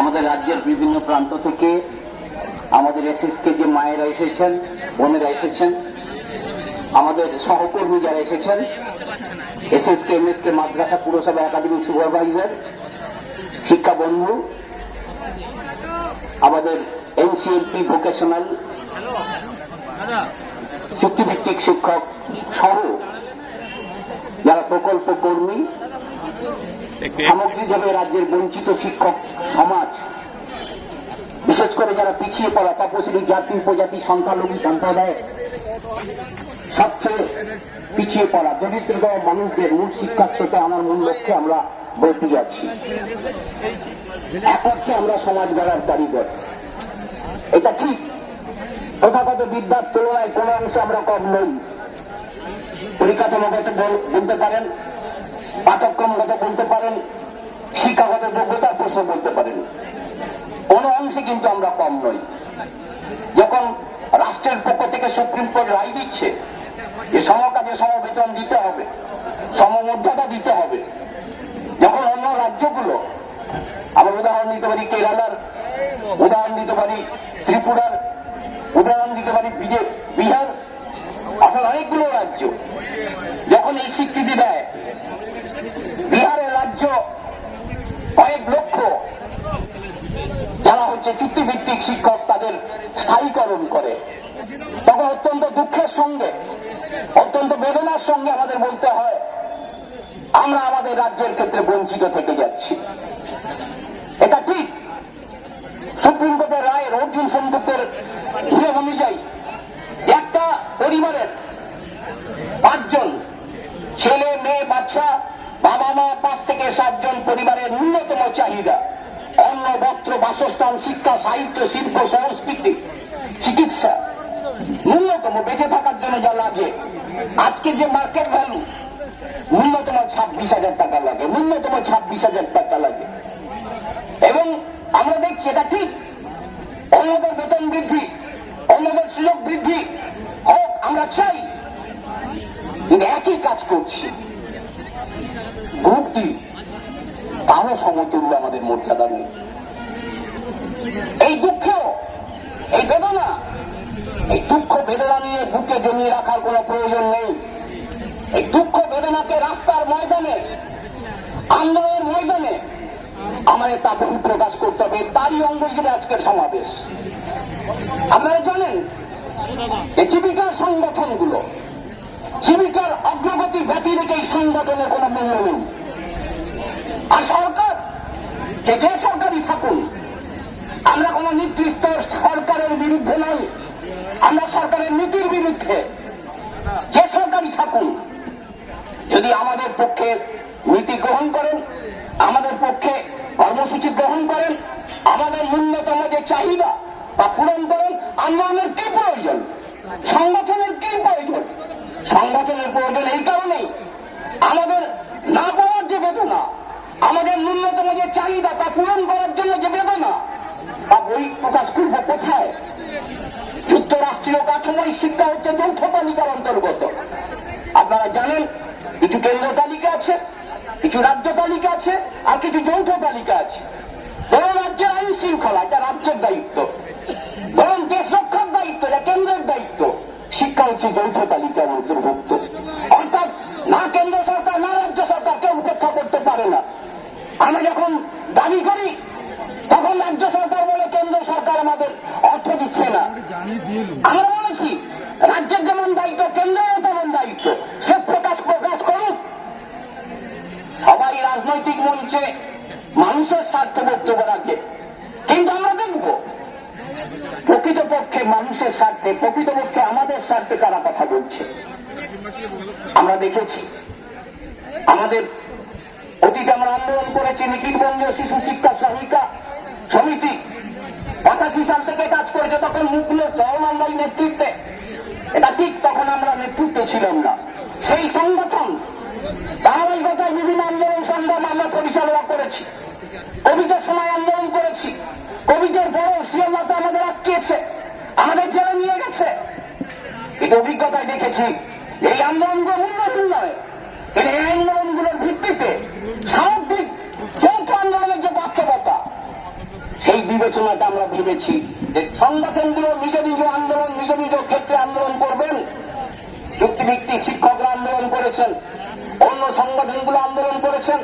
আমাদের রাজ্যের বিভিন্ন প্রান্ত থেকে আমাদের এসএসকে যে মায়েরা এসেছেন, বোনেরা এসেছেন, আমাদের সহকর্মী যারা এসেছেন, এসএসকে, এমএসকে, মাদ্রাসা, পুরসভা, একাডেমি সুপারভাইজার, শিক্ষা বন্ধু, আমাদের এনসিএলপি ভোকেশনাল চুক্তিভিত্তিক শিক্ষক সহ যারা প্রকল্প কর্মী সামগ্রিকভাবে রাজ্যের বঞ্চিত শিক্ষক সমাজ, বিশেষ করে যারা পিছিয়ে পড়া তপশিলি জাতি, উপজাতি, সংখ্যালঘু সম্প্রদায় সবচেয়ে পিছিয়ে পড়া দরিদ্রতম মানুষদের মূল শিক্ষার স্রোতে আমার মূল লক্ষ্যে আমরা বলতে যাচ্ছি। এক অর্থে আমরা সমাজ গড়ার কারিগর। এটা ঠিক। প্রথাগত বিদ্যার তুলনায় কোন অংশে আমরা কম নই। পরিকাঠামোগত বল- বলতে পারেন পাঠক্রমগত বলতে পারেন, শিক্ষাগত যোগ্যতার প্রশ্ন বলতে পারেন। কোন অংশে কিন্তু আমরা কম নই। যখন রাষ্ট্রের পক্ষ থেকে সুপ্রিম কোর্ট রায় দিচ্ছে যে সমকাজে সমবেতন দিতে হবে, সমমর্যাদা দিতে হবে, যখন অন্য রাজ্যগুলো, আমরা উদাহরণ দিতে পারি কেরালার, উদাহরণ দিতে পারি ত্রিপুরার, উদাহরণ দিতে পারি বিহার অর্থাৎ অনেকগুলো রাজ্য, যখন এই স্বীকৃতি দেয় বিহারের রাজ্য কয়েক লক্ষ। যারা হচ্ছে চুক্তিভিত্তিক শিক্ষক, তাদের স্থায়ীকরণ করে। তখন অত্যন্ত দুঃখের সঙ্গে, অত্যন্ত বেদনার সঙ্গে আমাদের বলতে হয়, আমরা আমাদের রাজ্যের ক্ষেত্রে বঞ্চিত থেকে যাচ্ছি। এটা ঠিক। সুপ্রিম মা পাঁচ থেকে সাতজন পরিবারের ন্যূনতম চাহিদা। অন্ন বস্ত্র, বাসস্থান, শিক্ষা, সাহিত্য, শিল্প, সংস্কৃতি, চিকিৎসা। ন্যূনতম বেঁচে থাকার জন্য যা লাগে। আজকে যে মার্কেট ভ্যালু ন্যূনতম ছাব্বিশ হাজার টাকা লাগে। ন্যূনতম ছাব্বিশ হাজার টাকা লাগে। এবং আমরা দেখছি এটা ঠিক। অন্যদের বেতন বৃদ্ধি, অন্যদের সুযোগ বৃদ্ধি। হোক, আমরা চাই। একই কাজ করছি। গ্রুপটি তারও সমতুল্য আমাদের মর্যাদা নেই এই দুঃখেও, এই বেদনা, এই দুঃখ বেদনা নিয়ে বুকে জমিয়ে রাখার কোনো প্রয়োজন নেই। এই দুঃখ বেদনাকে রাস্তার ময়দানে, আন্দোলনের ময়দানে আমাদের তা প্রকাশ করতে হবে। তারই অঙ্গ হিসেবে আজকের সমাবেশ। আপনারা জানেন, এই জীবিকার সংগঠনগুলো জীবিকার অগ্রগতি ব্যতী রেখে এই সংগঠনের কোনো মূল্য নেই। আর সরকার, যে যে সরকারই থাকুন, আমরা কোন নির্দিষ্ট সরকারের বিরুদ্ধে নই। আমরা সরকারের নীতির বিরুদ্ধে যে সরকারই থাকুন, যদি আমাদের পক্ষে নীতি গ্রহণ করেন, আমাদের পক্ষে কর্মসূচি গ্রহণ করেন, আমাদের ন্যূনতম যে চাহিদা তা পূরণ করেন, আন্দোলনের কি প্রয়োজন? সংগঠনের কি প্রয়োজন? সংগঠনের প্রয়োজন এই কারণেই আমাদের না পাওয়ার যে বেদনা, আমাদের ন্যূনতম যে চাহিদা তা পূরণ করার জন্য যে বেদনা, তা বই প্রকাশ করব কোথায়? যুক্তরাষ্ট্রীয় কাঠামোই শিক্ষা হচ্ছে যৌথ তালিকার অন্তর্গত। আপনারা জানেন, কিছু কেন্দ্র তালিকা আছে, কিছু রাজ্য তালিকা আছে, আর কিছু যৌথ তালিকা আছে। ধরুন রাজ্যের আইন শৃঙ্খলা, এটা রাজ্যের দায়িত্ব ধরুন দেশ রক্ষার দায়িত্ব এটা কেন্দ্রের দায়িত্ব শিক্ষা যৌথ তালিকার অন্তর্ভুক্ত অর্থাৎ না কেন্দ্র সরকার, না রাজ্য সরকার কেউ উপেক্ষা করতে পারে না। আমরা যখন দাবি করি, তখন রাজ্য সরকার বলে কেন্দ্র সরকার আমাদের অর্থ দিচ্ছে না। আমরা বলেছি, রাজ্যের যেমন দায়িত্ব কেন্দ্রেরও তেমন দায়িত্ব। সে প্রকাশ প্রকাশ করুক। সবাই রাজনৈতিক মঞ্চে মানুষের স্বার্থ বক্তব্য রাখে কিন্তু আমরা প্রকৃতপক্ষে মানুষের স্বার্থে, প্রকৃতপক্ষে আমাদের স্বার্থে কারা কথা বলছে। আমরা দেখেছি, আমাদের অতীতে আমরা আন্দোলন করেছি নিখিলবঙ্গীয় শিশু শিক্ষা সহায়িকা সমিতি পঁচাশি সাল থেকে কাজ করেছে, তখন মুখলেশ রহমানবাই নেতৃত্বে। এটা ঠিক তখন আমরা নেতৃত্বে ছিলাম না। সেই সংগঠন ধারাবাহিকতায় বিভিন্ন আন্দোলন সংগ্রাম আমরা পরিচালনা করেছি। সময় আন্দোলন করেছি কোভিডের পরেও সিএমআতে আমাদের আটকিয়েছে আমাদের জেলে নিয়ে গেছে। কিন্তু অভিজ্ঞতায় দেখেছি, এই আন্দোলনগুলো মূল্যহীন নয়, কিন্তু এই আন্দোলনগুলোর ভিত্তিতে সামগ্রিক যৌথ আন্দোলনের যে বাস্তবতা, সেই বিবেচনাটা আমরা ভেবেছি যে সংগঠনগুলো নিজ নিজ আন্দোলন, নিজ নিজ ক্ষেত্রে আন্দোলন করবেন। চুক্তিভিত্তিক শিক্ষকরা আন্দোলন করেছেন, অন্য সংগঠনগুলো আন্দোলন করেছেন।